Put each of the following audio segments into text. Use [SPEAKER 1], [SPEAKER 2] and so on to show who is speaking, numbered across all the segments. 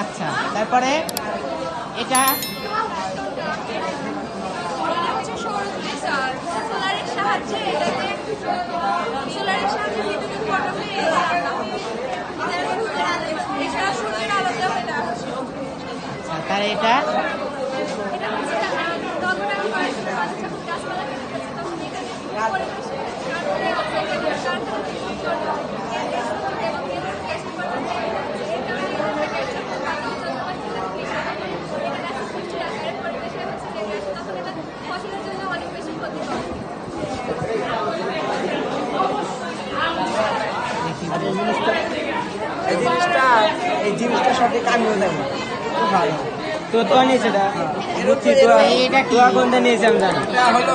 [SPEAKER 1] আচ্ছা। তারপরে এটা
[SPEAKER 2] সাহায্যে হয়ে হয়। হয়
[SPEAKER 1] আচ্ছা, তার এটা
[SPEAKER 2] এটা
[SPEAKER 3] এই জিনিসটা এই জিনিসটা এই সাথে কামিয়ে দেয় খুব ভালো।
[SPEAKER 4] তো তো নিয়েছে এটা? কোনটা নিয়েছে আমি জানি
[SPEAKER 3] হলো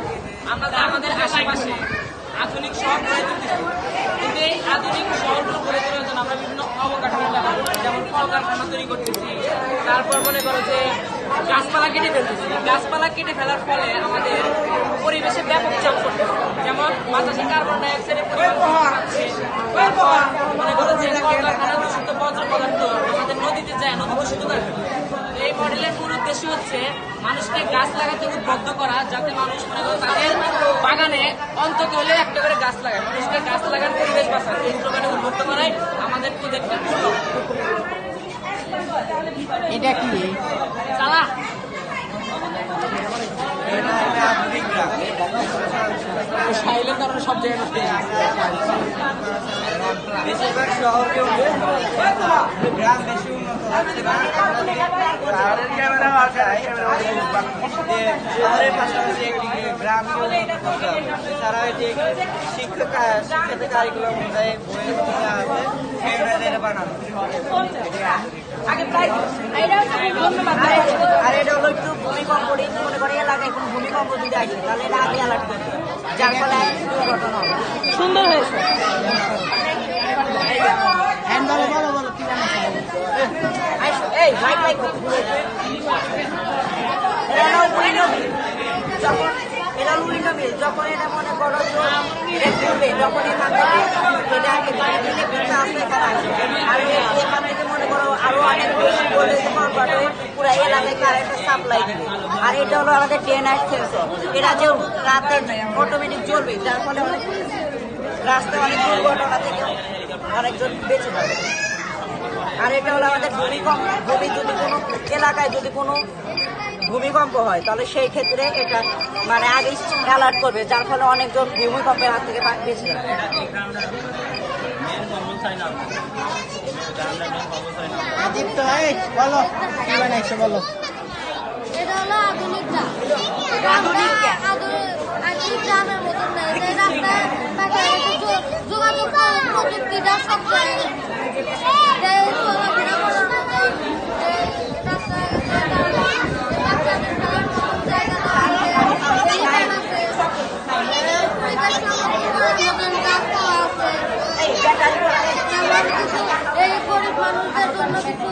[SPEAKER 5] আমরা আমাদের আশেপাশে আধুনিক শহর গড়ে তুলতেছি। কিন্তু এই আধুনিক শহরগুলো গড়ে তোলার জন্য আমরা বিভিন্ন অবকাঠামো ব্যবহার যেমন কলকারখানা তৈরি করতেছি। তারপর মনে করো যে গাছপালা কেটে ফেলতেছি। গাছপালা কেটে ফেলার ফলে আমাদের পরিবেশে ব্যাপক চাপ পড়তেছে। যেমন বাতাসে কার্বন ডাই অক্সাইডের পরিমাণ মনে করো যে মানুষকে গাছ লাগাতে উদ্বুদ্ধ করা যাতে মানুষ মনে করো তাদের বাগানে অন্তত হলে একটা করে গাছ লাগায়। মানুষকে গাছ লাগার পরিবেশ বাঁচায়। এই প্রকারে উদ্বুদ্ধ করাই আমাদের প্রজেক্টের
[SPEAKER 1] এটা কি?
[SPEAKER 5] চালা।
[SPEAKER 4] সাইলের কারণে সব জায়গায় নষ্ট হয়ে গেছে।
[SPEAKER 3] বেশিরভাগ শহরকে উঠে গ্রাম বেশি উন্নত হচ্ছে না ক্যামেরা শহরের পাশাপাশি একদিকে গ্রামকে উন্নত করতে হবে তারা হচ্ছে শিক্ষক শিক্ষিত কারিকুলাম অনুযায়ী বইয়ের মধ্যে আছে বানানো।
[SPEAKER 6] আর এটা হলো একটু ভূমিকম্প মনে করে এলাকায় কোনো ভূমিকম্প যদি আসে তাহলে এটা আগে অ্যালার্ট করতে যার ফলে দুর্ঘটনা হবে
[SPEAKER 5] সুন্দর হয়েছে।
[SPEAKER 1] হ্যাঁ
[SPEAKER 6] এই হলো উইন্ডোমিল যখন হলো উইন্ডোমিল যখন এটা মনে করো এটা ঘুরবে থেকে এটা এখানে থেকে আসবে। আর থেকে মনে করো আরও অনেক বেশি পুরো এলাকায় কারেন্টের সাপ্লাই দিবে। আর এটা হলো আমাদের ডে নাইট এটা যে রাতে অটোমেটিক জ্বলবে, যার ফলে অনেক অনেক দুর্ঘটনা থেকে অনেকজন বেঁচে যাবে। আর এটা হলো আমাদের ভূমিকম্প। ভূমি যদি কোনো এলাকায় যদি কোনো ভূমিকম্প হয় তাহলে সেই ক্ষেত্রে এটা মানে আগে অ্যালার্ট করবে যার ফলে অনেকজন ভূমিকম্পের হাত থেকে বেঁচে যাবে।
[SPEAKER 2] যোগাযোগ প্রযুক্তিটা
[SPEAKER 6] সব Thank
[SPEAKER 2] you.